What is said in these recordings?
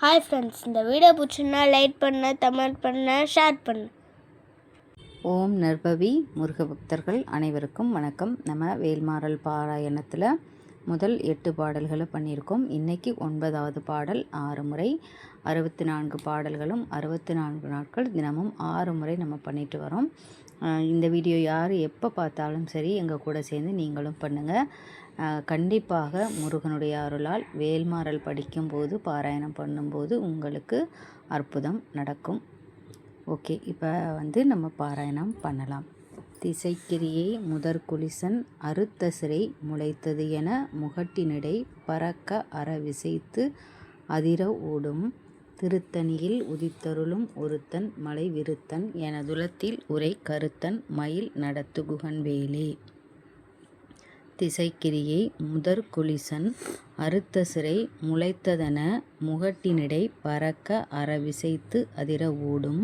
Hi friends இந்த video பிடிச்சுன்னா like பண்ண கமெண்ட் பண்ண ஷேர் பண்ண. ஓம் நர்பவி முருக பக்தர்கள் அனைவருக்கும் வணக்கம். நம்ம வேல்மாறல் பாராயணத்தில் முதல் எட்டு பாடல்களை பண்ணியிருக்கோம். இன்றைக்கி ஒன்பதாவது பாடல் ஆறு முறை. அறுபத்தி நான்கு பாடல்களும் அறுபத்தி நான்கு நாட்கள் தினமும் ஆறு முறை நம்ம பண்ணிட்டு வரோம். இந்த வீடியோ யார் எப்போ பார்த்தாலும் சரி எங்கள் கூட சேர்ந்து நீங்களும் பண்ணுங்கள் கண்டிப்பாக முருகனுடைய அருளால் வேல்மாறல் படிக்கும்போது பாராயணம் பண்ணும்போது உங்களுக்கு அற்புதம் நடக்கும். ஓகே இப்போ வந்து நம்ம பாராயணம் பண்ணலாம். திசைக்கிரியை முதற்குலிசன் அறுத்த சிறை முளைத்தது என முகட்டினிடை பறக்க அற விசைத்து அதிர ஓடும் திருத்தணியில் உதித்தருளும் ஒருத்தன் மலை விருத்தன் எனதுலத்தில் உரை கருத்தன் மயில் நடத்துகுகன் வேலே திசைக்கிரியை முதற் குலிசன் அறுத்த சிறை முளைத்ததென முகட்டினிடை பறக்க அற விசைத்து அதிர ஓடும்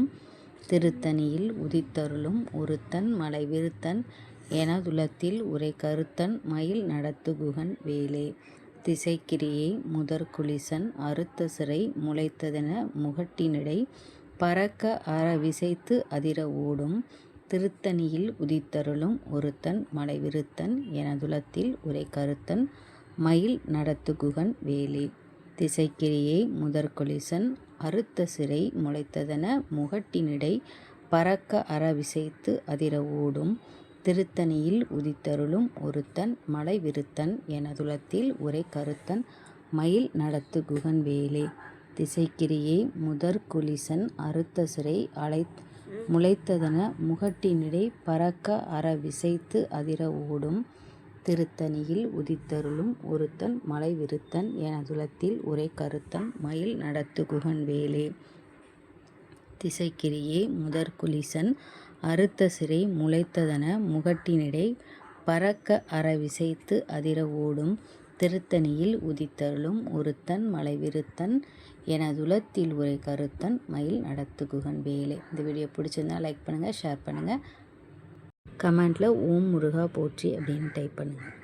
திருத்தணியில் உதித்தருளும் ஒருத்தன் மலை விருத்தன் எனதுலத்தில் உரை கருத்தன் மயில் நடத்துகுகன் வேலே. திசைக்கிரியை முதற்குளிசன் அறுத்த சிறை முளைத்ததென முகட்டினிடை பறக்க அற விசைத்து அதிர ஓடும் திருத்தணியில் உதித்தருளும் ஒருத்தன் மலைவிருத்தன் எனதுலத்தில் உரை கருத்தன் மயில் நடத்துகுகன் வேலே. திசைக்கிரியை முதற்கொலிசன் அறுத்த சிறை முளைத்ததென முகட்டினிடை பறக்க அற விசைத்து அதிர ஓடும் திருத்தணியில் உதித்தருளும் ஒருத்தன் மலை விருத்தன் எனதுலத்தில் உரை கருத்தன் மயில் நடத்து வேலே. திசைக்கிரியை முதற்குலிசன் அறுத்த சிறை அலை முளைத்ததென முகட்டினிடை பறக்க அற விசைத்து அதிர ஓடும் திருத்தணியில் உதித்தருளும் ஒருத்தன் மலை விருத்தன் எனதுலத்தில் உரை கருத்தன் மயில் நடத்துகுகன் வேலே திசைக்கிரியே முதற்குலிசன் அறுத்த சிறை முளைத்ததென முகட்டினிடை பறக்க அற விசைத்து அதிர ஓடும் திருத்தணியில் உதித்தருளும் ஒருத்தன் மலை விருத்தன் எனதுலத்தில் உரை கருத்தன் மயில் நடத்துகுகன் வேலே இந்த வீடியோ பிடிச்சிருந்தா லைக் பண்ணுங்கள் ஷேர் பண்ணுங்கள் கமெண்ட்டில் ஓம் முருகா போற்றி அப்படின்னு டைப் பண்ணுங்கள்